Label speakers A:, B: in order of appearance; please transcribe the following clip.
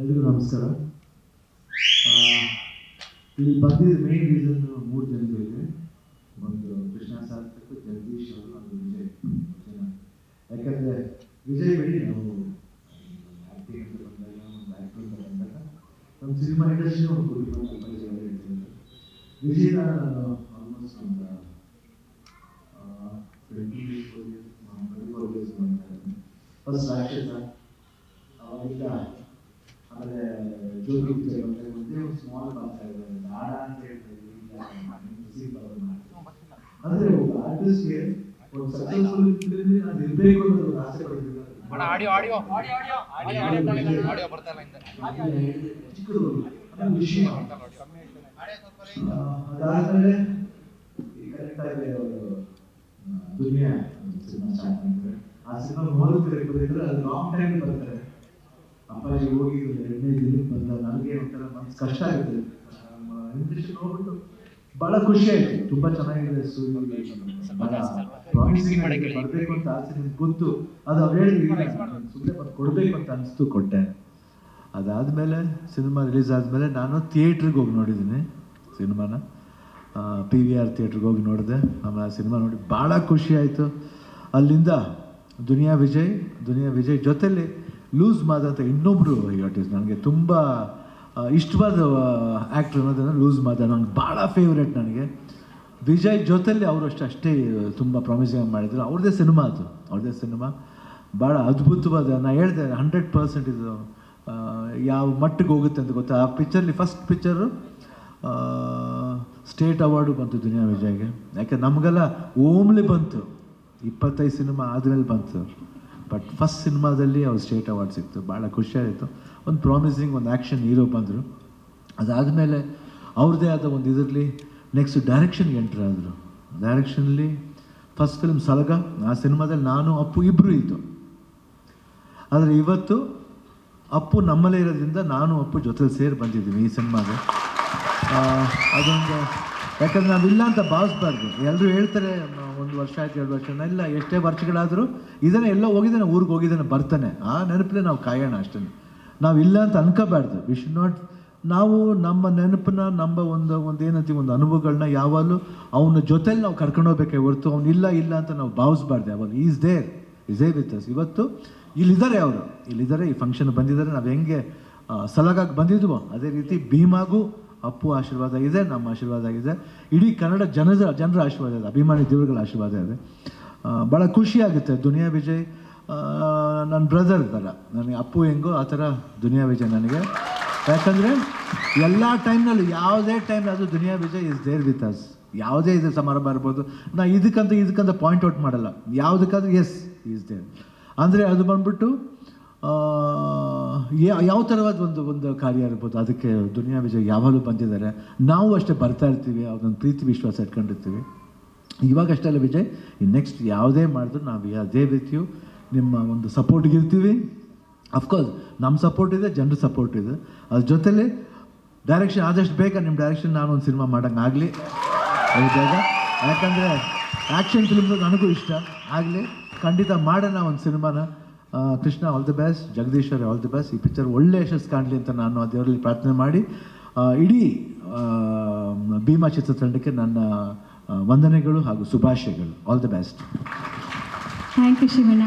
A: ಎಲ್ರಿಗೂ ನಮಸ್ಕಾರ. ಇಲ್ಲಿ ಬಂದಿದ್ದ ಮೇನ್ ರೀಸನ್ ಮೂರು ಜನಗಳಿಗೆ ಒಂದು ಕೃಷ್ಣ ಸಾರ್ಥಕ್, ಜಗದೀಶ್ ಅವರು ಒಂದು ವಿಜಯ್. ಯಾಕಂದ್ರೆ ವಿಜಯ್ ಬಿಡಿ ನಾವು ಆಕ್ಟಿಂಗ್ ಅಂತ ಬಂದಾಗ, ಒಂದು ಆ್ಯಕ್ಟರ್ ಅಂತ ಬಂದಾಗ ನಮ್ಮ ಸಿನಿಮಾ ಇಂಡಸ್ಟ್ರಿ ಒಂದು ಕುಟುಂಬ ಪರಿಚಯ ವಿಜಯ್ ನಾನು ಆಲ್ಮೋಸ್ಟ್ ಒಂದು ಟ್ವೆಂಟಿ ಫಸ್ಟ್ ರಾಕ್ಷಸ ಅವಾಗಿಂದ ಆಮೇಲೆ ಒಂದು ಸ್ಮಾಲ್ ನಾಡ ಅಂತ ಹೇಳ್ತಾರೆ ಅಂದ್ರೆ ಒಬ್ಬ ಆರ್ಟಿಸ್ಟ್ಗೆ ಒಂದು ಸಕ್ಸಸ್ಫುಲ್ ಇರಬೇಕು ಅಂತ
B: ಅಣ್ಣ ಆಡಿಯೋ ಆಡಿಯೋ. ಆಡಿಯೋ
A: ಚಿಕ್ಕದು ವಿಷಯ ಅದಾದ್ಮೇಲೆ ಕರೆಕ್ಟ್ ಆಗಿ ಅವರು ಸಿನಿಮಾ ಆ ಸಿನಿಮಾ ಬರೀತಾರೆ ಅದು ಲಾಂಗ್ ಟೈಮ್ ಬರ್ತಾರೆ. ಅಪ್ಪಾಜಿ ಹೋಗಿ ಎರಡನೇ ದಿನಕ್ಕೆ ಬಂದ ನನಗೆ ಒಂಥರ ಮನಸ್ಸು ಕಷ್ಟ ಆಗುತ್ತೆ ಇಂಟ್ರೆಸ್ಟ್ ನೋಡ್ಬಿಟ್ಟು ಬಹಳ ಖುಷಿ ಆಯ್ತು. ತುಂಬಾ ಚೆನ್ನಾಗಿದೆ ಸೂರ್ಯ ಬರ್ಬೇಕು ಅಂತ ಆಸೆ ನಿಮ್ಗೆ ಗೊತ್ತು ಅದು ಅವ್ರು ಹೇಳಿದ್ರೆ ಸುಮ್ಮನೆ ಬಂದು ಕೊಡ್ಬೇಕು ಅಂತ ಅನಿಸ್ತು ಕೊಟ್ಟೆ. ಅದಾದ್ಮೇಲೆ ಸಿನಿಮಾ ರಿಲೀಸ್ ಆದಮೇಲೆ ನಾನು ಥಿಯೇಟ್ರಿಗೆ ಹೋಗಿ ನೋಡಿದ್ದೀನಿ ಸಿನಿಮಾನ. ಪಿ ವಿ ಆರ್ ಥಿಯೇಟ್ರಿಗೆ ಹೋಗಿ ನೋಡಿದೆ. ಆಮೇಲೆ ಆ ಸಿನಿಮಾ ನೋಡಿ ಭಾಳ ಖುಷಿ ಆಯಿತು. ಅಲ್ಲಿಂದ ದುನಿಯಾ ವಿಜಯ್ ದುನಿಯಾ ವಿಜಯ್ ಜೊತೆಲಿ ಲೂಸ್ ಮಾದ ಅಂತ ಇನ್ನೊಬ್ಬರು ಆರ್ಟಿಸ್ಟ್ ನನಗೆ ತುಂಬ ಇಷ್ಟವಾದ ಆ್ಯಕ್ಟ್ರ್ ಅನ್ನೋದನ್ನು ಲೂಸ್ ಮಾದ ನನಗೆ ಭಾಳ ಫೇವ್ರೇಟ್ ನನಗೆ. ವಿಜಯ್ ಜೊತೆಲಿ ಅವರು ಅಷ್ಟು, ಅಷ್ಟೇ ತುಂಬ ಪ್ರಾಮಿಸಿಂಗ್ ಮಾಡಿದರು. ಅವ್ರದ್ದೇ ಸಿನಿಮಾ ಅದು. ಅವ್ರದೇ ಸಿನಿಮಾ ಭಾಳ ಅದ್ಭುತವಾದ ನಾನು ಹೇಳಿದೆ ಹಂಡ್ರೆಡ್ ಪರ್ಸೆಂಟ್ ಇದು ಯಾವ ಮಟ್ಟಿಗೆ ಹೋಗುತ್ತೆ ಅಂತ ಗೊತ್ತಾ? ಆ ಪಿಕ್ಚರ್ಲಿ ಫಸ್ಟ್ ಪಿಕ್ಚರು ಸ್ಟೇಟ್ ಅವಾರ್ಡು ಬಂತು ದುನಿಯಾ ವಿಜಯ್ಗೆ. ಯಾಕೆ ನಮಗೆಲ್ಲ ಓಮ್ಲಿ ಬಂತು. ಇಪ್ಪತ್ತೈದು ಸಿನಿಮಾ ಆದಮೇಲೆ ಬಂತು. ಬಟ್ ಫಸ್ಟ್ ಸಿನಿಮಾದಲ್ಲಿ ಅವ್ರು ಸ್ಟೇಟ್ ಅವಾರ್ಡ್ ಸಿಕ್ತು ಭಾಳ ಖುಷಿಯಾಗಿತ್ತು. ಒಂದು ಪ್ರಾಮಿಸಿಂಗ್ ಒಂದು ಆ್ಯಕ್ಷನ್ ಹೀರೋ ಬಂದರು. ಅದಾದಮೇಲೆ ಅವ್ರದ್ದೇ ಆದ ಒಂದು ಇದರಲ್ಲಿ ನೆಕ್ಸ್ಟ್ ಡೈರೆಕ್ಷನ್ಗೆ ಎಂಟ್ರ್ ಆದರು. ಡೈರೆಕ್ಷನಲ್ಲಿ ಫಸ್ಟ್ ಫಿಲ್ಮ್ ಸಲಗ ಆ ಸಿನಿಮಾದಲ್ಲಿ ನಾನು, ಅಪ್ಪು ಇಬ್ಬರು ಇದ್ದು. ಆದರೆ ಇವತ್ತು ಅಪ್ಪು ನಮ್ಮಲ್ಲೇ ಇರೋದ್ರಿಂದ ನಾನು, ಅಪ್ಪು ಜೊತೆಲಿ ಸೇರಿ ಬಂದಿದ್ದೀನಿ ಈ ಸಿನಿಮಾಗೆ ಅದೊಂದು ಯಾಕಂದ್ರೆ ಇಲ್ಲ ಅಂತ ಭಾವಿಸ್ಬಾರ್ದು. ಎಲ್ಲರೂ ಹೇಳ್ತಾರೆ ಒಂದು ವರ್ಷ ಆಯ್ತು, ಎರಡು ವರ್ಷ ಇಲ್ಲ, ಎಷ್ಟೇ ವರ್ಷಗಳಾದರೂ ಇದನ್ನ ಎಲ್ಲ ಹೋಗಿದ್ದಾನೆ, ಊರಿಗೆ ಹೋಗಿದ್ದಾನೆ, ಬರ್ತಾನೆ. ಆ ನೆನಪಲ್ಲೇ ನಾವು ಕಾಯೋಣ ಅಷ್ಟೇ ನಾವು ಇಲ್ಲ ಅಂತ ಅನ್ಕೋಬಾರ್ದು. ವಿ ಶುಡ್ ನಾಟ್ ನಾವು ನಮ್ಮ ನೆನಪನ್ನ, ನಮ್ಮ ಒಂದು ಒಂದು ಏನಂತೀವಿ, ಒಂದು ಅನುಭವಗಳನ್ನ ಯಾವಾಗಲೂ ಅವನ ಜೊತೆಲಿ ನಾವು ಕರ್ಕೊಂಡು ಹೋಗ್ಬೇಕೇ ಹೊರತು, ಅವ್ನು ಇಲ್ಲ ಇಲ್ಲ ಅಂತ ನಾವು ಭಾವಿಸ್ಬಾರ್ದು. ಯಾವಾಗ is there is they with us ಇವತ್ತು ಇಲ್ಲಿದ್ದಾರೆ ಅವರು. ಇಲ್ಲಿದ್ದಾರೆ, ಈ ಫಂಕ್ಷನ್ ಬಂದಿದ್ದಾರೆ. ನಾವು ಹೆಂಗೆ ಸಲಗಾಗಿ ಬಂದಿದ್ವೋ, ಅದೇ ರೀತಿ ಭೀಮಾಗೂ ಅಪ್ಪು ಆಶೀರ್ವಾದ ಇದೆ ನಮ್ಮ ಆಶೀರ್ವಾದ ಇದೆ ಇಡೀ ಕನ್ನಡ ಜನರ ಜನರ ಆಶೀರ್ವಾದ ಇದೆ, ಅಭಿಮಾನಿ ದೇವರುಗಳ ಆಶೀರ್ವಾದ ಇದೆ. ಭಾಳ ಖುಷಿ ಆಗುತ್ತೆ ದುನಿಯಾ ವಿಜಯ್. ನನ್ನ ಬ್ರದರ್ ಥರ ನನಗೆ ಅಪ್ಪು ಹೆಂಗೋ ಆ ಥರ ದುನಿಯಾ ವಿಜಯ್ ನನಗೆ. ಯಾಕಂದರೆ ಎಲ್ಲ ಟೈಮ್ನಲ್ಲೂ ಯಾವುದೇ ಟೈಮ್ ಅದು Duniya Vijay is there with us ಯಾವುದೇ ಇದು ಸಮಾರಂಭ ಇರ್ಬೋದು ನಾ ಇದಕ್ಕಂತ ಇದಕ್ಕಂತ ಪಾಯಿಂಟ್ ಔಟ್ ಮಾಡಲ್ಲ. ಯಾವುದಕ್ಕಾದ್ರೂ ಎಸ್ ಈಸ್ ದೇರ್ ಅಂದರೆ ಅದು ಬಂದ್ಬಿಟ್ಟು ಯಾವ ಥರವಾದ ಒಂದು ಒಂದು ಕಾರ್ಯ ಇರ್ಬೋದು? ಅದಕ್ಕೆ ದುನಿಯಾ ವಿಜಯ್ ಯಾವಾಗಲೂ ಬಂದಿದ್ದಾರೆ. ನಾವು ಅಷ್ಟೇ ಬರ್ತಾ ಇರ್ತೀವಿ ಅದೊಂದು ಪ್ರೀತಿ ವಿಶ್ವಾಸ ಇಟ್ಕೊಂಡಿರ್ತೀವಿ. ಇವಾಗ ಅಷ್ಟೇ ಅಲ್ಲ ವಿಜಯ್ ನೆಕ್ಸ್ಟ್ ಯಾವುದೇ ಮಾಡಿದ್ರು ನಾವು ಅದೇ ರೀತಿಯು ನಿಮ್ಮ ಒಂದು ಸಪೋರ್ಟ್ಗೆ ಇರ್ತೀವಿ. ಅಫ್ಕೋರ್ಸ್ ನಮ್ಮ ಸಪೋರ್ಟ್ ಇದೆ, ಜನರ ಸಪೋರ್ಟ್ ಇದೆ. ಅದ್ರ ಜೊತೆಲಿ ಡೈರೆಕ್ಷನ್ ಆದಷ್ಟು ಬೇಗ ನಿಮ್ಮ ಡೈರೆಕ್ಷನ್ ನಾನು ಒಂದು ಸಿನಿಮಾ ಮಾಡೋಂಗೆ ಆಗಲಿ. ಅದು ಬೇಗ. ಯಾಕಂದರೆ ಆ್ಯಕ್ಷನ್ ಫಿಲ್ಮ್ ನನಗೂ ಇಷ್ಟ. ಆಗಲಿ, ಖಂಡಿತ ಮಾಡೋಣ ಒಂದು ಸಿನಿಮಾನ Krishna all the best Jagadeeshwari all the best ಈ ಪಿಕ್ಚರ್ ಒಳ್ಳೆ ಯಶಸ್ಸು ಕಾಣಲಿ ಅಂತ ನಾನು ಆ ದೇವರಲ್ಲಿ ಪ್ರಾರ್ಥನೆ ಮಾಡಿ. ಇಡೀ ಭೀಮಾ ಚಿತ್ರತಂಡಕ್ಕೆ ನನ್ನ ವಂದನೆಗಳು ಹಾಗೂ ಶುಭಾಶಯಗಳು. All the best
C: thank you Shivanna